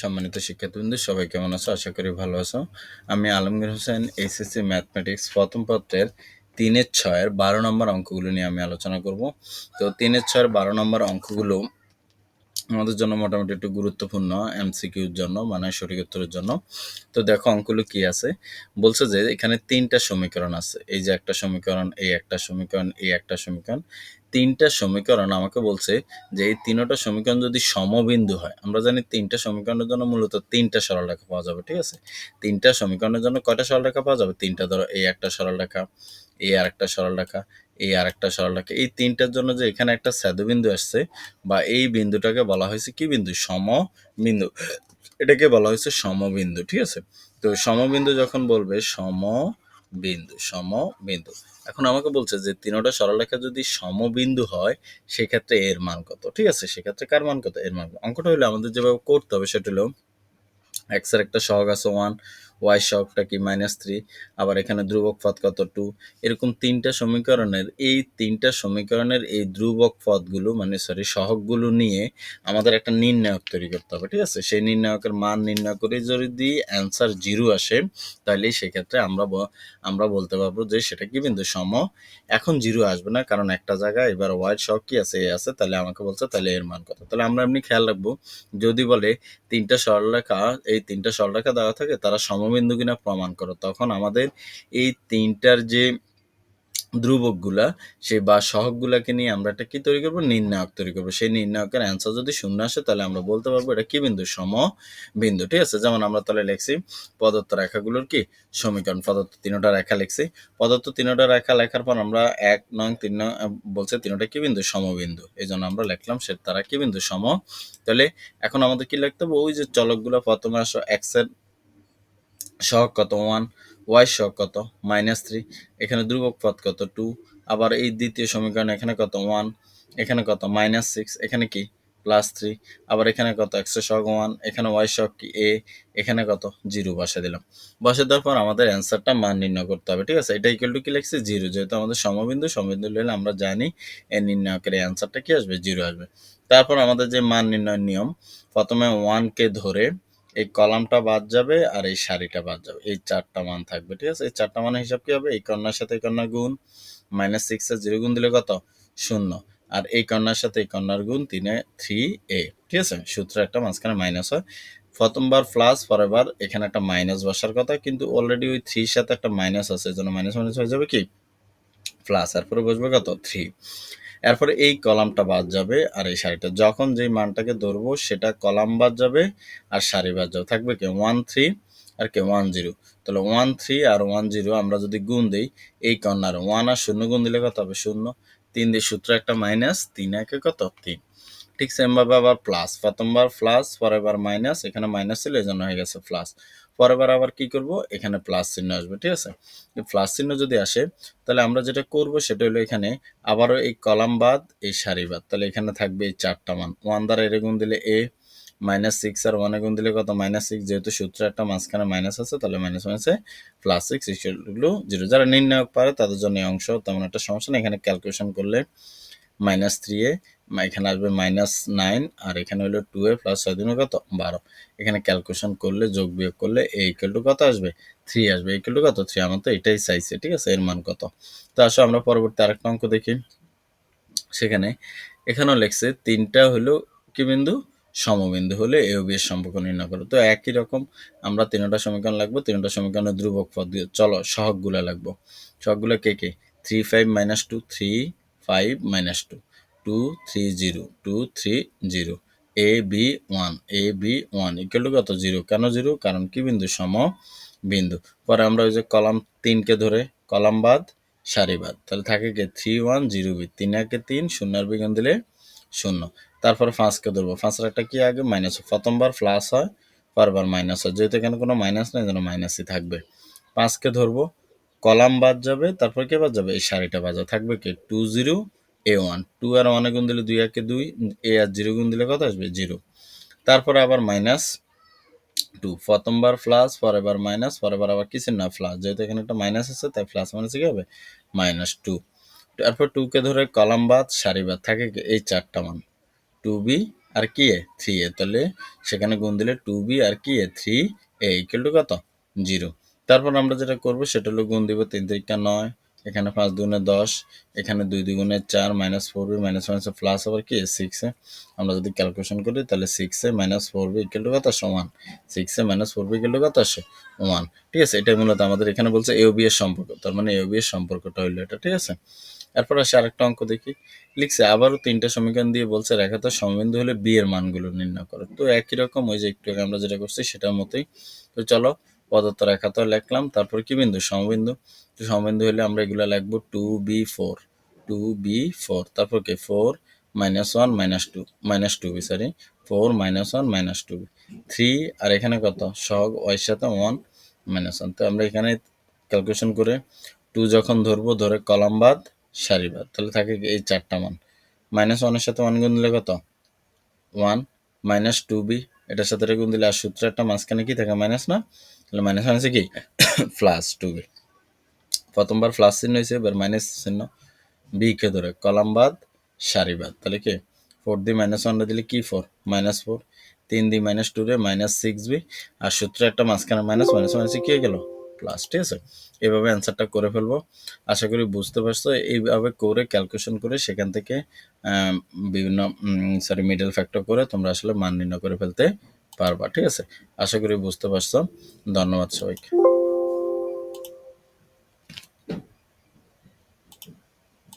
সম্মানিত শিক্ষার্থীবৃন্দ, সবাই কেমন আছো? আশা করি ভালো আছো। আমি আলমগীর হোসেন এইচএসসি ম্যাথমেটিক্স প্রথম পত্রের তিনের ছয়ের বারো নম্বর অঙ্কগুলো নিয়ে আমি আলোচনা করব। তো তিনের ছয়ের বারো নম্বর অঙ্কগুলো আমাদের জন্য মোটামুটি একটু গুরুত্বপূর্ণ এমসিকিউর জন্য মানে সঠিক উত্তরের জন্য। তো দেখো অঙ্কগুলো কি আছে? বলছে যে এখানে তিনটা সমীকরণ আছে। এই যে একটা সমীকরণ, এই একটা সমীকরণ, এই একটা সমীকরণ। তিনটা সমীকরণ আমাকে বলছে যে এই তিনটা সমীকরণ যদি সমবিন্দু হয়, আমরা জানি তিনটা সমীকরণের জন্য মূলত তিনটা সরলরেখা পাওয়া যাবে, ঠিক আছে? তিনটা সমীকরণের জন্য কয়টা সরলরেখা পাওয়া যাবে? তিনটা, ধরো এই একটা সরলরেখা এই আর একটা সরলরেখা এই আর একটা সরলরেখা, এই তিনটার জন্য যে এখানে একটা বিন্দু আসছে বা এই বিন্দুটাকে বলা হয়েছে কি বিন্দু? সম বিন্দু এটাকে বলা হয়েছে সমবিন্দু, ঠিক আছে? তো সমবিন্দু যখন বলবে সম বিন্দু সমবিন্দু। এখন আমাকে বলছে যে, তিনোটা সরলরেখা যদি সমবিন্দু হয়, সেক্ষেত্রে এর মান কত? ঠিক আছে, সেক্ষেত্রে কার মান কত? এর মান অঙ্কটা হলে আমাদের যেভাবে করতে হবে, সেটা হলো এক্সের একটা সহগ আছে ওয়ান ওয়াই সহগটা কি মাইনাস থ্রি আবার এখানে ধ্রুবক পথ কত টু এরকম তিনটা সমীকরণের, এই তিনটা সমীকরণের এই ধ্রুবক পদগুলো মানে সরি সহগগুলো নিয়ে আমাদের একটা নির্ণায়ক তৈরি করতে হবে, ঠিক আছে? সেই নির্ণায়কের মান নির্ণয় করে যদি অ্যান্সার জিরো আসে, তাহলে সেক্ষেত্রে আমরা আমরা বলতে পারব যে সেটা কি বিন্দু সম? এখন জিরো আসবে না, কারণ একটা জায়গায় এবার ওয়াইড সহগ কি আছে এ আছে, তাহলে আমাকে বলছে তাহলে এর মান কত? তাহলে আমরা এমনি খেয়াল রাখব, যদি বলে তিনটা সরলরেখা, এই তিনটা সরলরেখা দেওয়া থাকে, তারা সমবিন্দু কিনা প্রমাণ করো। তখন আমাদের এই তিনটার যে ধ্রুবকগুলা, সে বা সহগগুলাকে নিয়ে আমরা একটা কি তৈরি করব? নির্ণায়ক তৈরি করব। সেই নির্ণায়কের অ্যান্সার যদি শূন্য আসে, তাহলে আমরা বলতে পারব এটা কি বিন্দু? সম বিন্দু ঠিক আছে? যেমন আমরা তাহলে লিখছি পদত্ত রেখাগুলোর কি? সমীকরণ পদত্ত তিনটা রেখা লিখছি। পদত্ত তিনটা রেখা লেখার পর আমরা এক নং, তিন নং বলছে তিনটা কি বিন্দু? সমবিন্দু। এই জন্য আমরা লিখলাম সে তারা কি বিন্দু? সম। তাহলে এখন আমাদের কি লিখতে হবে? ওই যে চলকগুলো প্রথমে আসো এক্সের সহগ কত? ওয়ান ওয়াই সহগ কত? মাইনাস থ্রি এখানে ধ্রুবক পদ কত? টু আবার এই দ্বিতীয় সমীকরণ এখানে কত? ওয়ান এখানে কত? মাইনাস সিক্স এখানে কি? প্লাস থ্রি আবার এখানে কত? একশো সহগ ওয়ান এখানে ওয়াই সহগ কি? এ এখানে কত? জিরো বসে দিলাম। বসে দেওয়ার পর আমাদের অ্যান্সারটা মান নির্ণয় করতে হবে, ঠিক আছে? এটা ইকুয়াল টু কি লিখছে? জিরো যেহেতু আমাদের সমবিন্দু সমবিন্দু নিলে আমরা জানি এর নির্ণয়কের অ্যান্সারটা কি আসবে? জিরো আসবে। তারপর আমাদের যে মান নির্ণয়ের নিয়ম, প্রথমে ওয়ানকে ধরে এই কলামটা বাদ যাবে আর এই শাড়িটা বাদ যাবে। এই চারটা মান থাকবে, ঠিক আছে? এই চারটা মানের হিসাব কি হবে? এই কর্নার সাথে এই কর্নার গুণ মাইনাস সিক্স এর জিরো গুণ দিলে কত? শূন্য। আর এই কর্নার সাথে এই কর্নার গুণ তিনে থ্রি এ ঠিক আছে? সূত্র একটা মাঝখানে মাইনাস হয়। প্রথমবার প্লাস পরেরবার এখানে একটা মাইনাস বসার কথা, কিন্তু অলরেডি ওই থ্রির সাথে একটা মাইনাস আছে। এই জন্য মাইনাস মাইনাস হয়ে যাবে কি? প্লাস এরপরে বসবে কত? থ্রি এরপরে এই কলামটা বাদ যাবে আর এই শাড়িটা। যখন যেই মানটাকে ধরবো, সেটা কলাম বাদ যাবে আর শাড়ি বাদ যাবে। থাকবে কি? ওয়ান থ্রি আর কে? ওয়ান জিরো তাহলে ওয়ান থ্রি আর ওয়ান জিরো আমরা যদি গুণ দিই, এই কর্নার ওয়ান আর শূন্য গুণ দিলে কত হবে? শূন্য। তিন দিয়ে সূত্র একটা মাইনাস তিন একে কত? তিন। ঠিক সেমভাবে আবার প্লাস প্রথমবার প্লাস পরের বার মাইনাস এখানে মাইনাস ছিল এই জন্য হয়ে গেছে প্লাস পরের আবার কি করব? এখানে প্লাস চিহ্ন আসবে, ঠিক আছে? প্লাস চিহ্ন যদি আসে, তাহলে আমরা যেটা করব, সেটা হলো এখানে আবারও এই কলাম বাদ, এই সারি বাদ। তাহলে এখানে থাকবে এই চারটা মান। ওয়ান দ্বারা এর গুণ দিলে এ মাইনাস সিক্স আর ওয়ানে গুণ দিলে কত? মাইনাস সিক্স যেহেতু সূত্র একটা মাঝখানে মাইনাস আছে, তাহলে মাইনাস মাইনাসে প্লাস সিক্স এগুলো জিরো যারা নির্ণায়ক পারে, তাদের জন্য অংশ, তেমন একটা সমস্যা নেই। এখানে ক্যালকুলেশন করলে মাইনাস থ্রি এ এখানে আসবে মাইনাস নাইন আর এখানে হলো টু এ প্লাস ছয় দিন কত? বারো। এখানে ক্যালকুলেশন করলে, যোগ বিয়োগ করলে এই ইকুয়াল কত আসবে? থ্রি আসবে। ইকুয়াল কত? থ্রি আমার তো এটাই চাইছে, ঠিক আছে? এর মান কত? তো আসো, আমরা পরবর্তী আরেকটা অঙ্ক দেখি। সেখানে, এখানেও লেখছে, তিনটা হলো কি বিন্দু? সমবিন্দু হলে এ ও বি সম্পর্ক নির্ণয় করো। তো একই রকম, আমরা তিনটা সমীকরণ লাগবো, তিনটা সমীকরণের ধ্রুবক পদ দিয়ে, চলো, সহগগুলো লাগবো। সহগগুলো কে কে? Three five minus two three five minus two two three zero two three zero A B one A B one equal to কত? জিরো কেন জিরো কারণ কি বিন্দু সম বিন্দু। পরে আমরা ওই যে কলাম তিনকে ধরে, কলাম বাদ, সারি বাদ। তাহলে থাকে কি? থ্রি ওয়ান জিরো বি তিন একে তিন, শূন্যের বিজ্ঞান দিলে শূন্য। তারপরে পাঁচকে ধরবো। পাঁচের একটা কি আগে? মাইনাস প্রথমবার প্লাস হয় পরবার মাইনাস হয়। যেহেতু এখানে কোনো মাইনাস নেই যেন মাইনাসই থাকবে। পাঁচকে ধরবো, কলাম বাদ যাবে, তারপর কে বাদ যাবে? এই সারিটা বাজা থাকবে কি? Two zero A one two আর ওয়ানে গুণ দিলে দুই একে দুই এ আর জিরো গুণ দিলে কত আসবে? জিরো তারপরে আবার মাইনাস টু প্রথমবার প্লাস পরের বার মাইনাস পরের বার আবার কিছু না প্লাস যেহেতু এখানে একটা মাইনাস আছে, তাই প্লাস মাইনাস কি হবে? মাইনাস টু তারপর টুকে ধরে কলাম বাদ, সারি বাদ, থাকে এই চারটা মান। টু বি আর কি এ থ্রি এ তাহলে সেখানে গুণ দিলে টু বি আর কি A three A equal to কত? জিরো তারপর আমরা যেটা করব, সেটা হলো গুণ দিব তিন তিরিকা নয়। এখানে পাঁচ দুগুণে দশ, এখানে দুই দুগুণে চার minus four B minus minus plus আবার কি? সিক্সে আমরা যদি ক্যালকুলেশন করি, তাহলে সিক্সে minus four B equal to কত? সমান। সিক্সে minus four B equal to কত? আসে ওয়ান ঠিক আছে? এটা মূলত আমাদের এখানে বলছে এ বি এর সম্পর্ক। তার মানে এ বি এর সম্পর্কটা হইল এটা, ঠিক আছে? এরপর আসে আরেকটা অঙ্ক দেখি। লিখছে, আবারও তিনটা সমীকরণ দিয়ে বলছে রেখাতে সমবিন্দু হলে বি এর মানগুলো নির্ণয় করো। তো একই রকম ওই যে একটু আগে আমরা যেটা করছি, সেটার মতোই। তো চলো পদার্থ রেখা লিখলাম। তারপর কি বিন্দু? সমবিন্দু। তো সমবিন্দু হলে আমরা এগুলো লিখব two B four two B four তারপর কি? Four minus one minus two minus two B sorry four minus one minus two B three আর এখানে কত? সহগ ওয়াইয়ের সাথে ওয়ান মাইনাস ওয়ান তো আমরা এখানে ক্যালকুলেশন করে টু যখন ধরবো, ধরে কলাম বাদ, সারি বাদ। তাহলে থাকে এই চারটা মান। মাইনাস ওয়ানের সাথে ওয়ান গুণ দিলে কত? ওয়ান মাইনাস টু বি এটার সাথে গুণ দিলে, আর সূত্র একটা মাঝখানে কি থাকে? মাইনাস না? তাহলে মাইনাস মাইনাসে কি? প্লাস টু বি প্রথমবার প্লাস চিহ্ন হয়েছে, এবার মাইনাস চিহ্ন। বি কে ধরে, কলাম বাদ, সারি বাদ। তাহলে কি? ফোর দি মাইনাস ওয়ানটা দিলে কি ফোর মাইনাস ফোর তিন দি মাইনাস টু রে মাইনাস সিক্স বি আর সূত্র একটা মাঝখানে মাইনাস মাইনাস মাইনাসে কি গেল? প্লাস ঠিক আছে? এভাবে অ্যান্সারটা করে ফেলব। আশা করি বুঝতে পারছ। এইভাবে করে ক্যালকুলেশন করে সেখান থেকে বিভিন্ন সরি মিডল ফ্যাক্টর করে তোমরা আসলে মান নির্ণয় করে ফেলতে পারবা ঠিক আছে? আশা করি বুঝতে পারছ। ধন্যবাদ সবাইকে।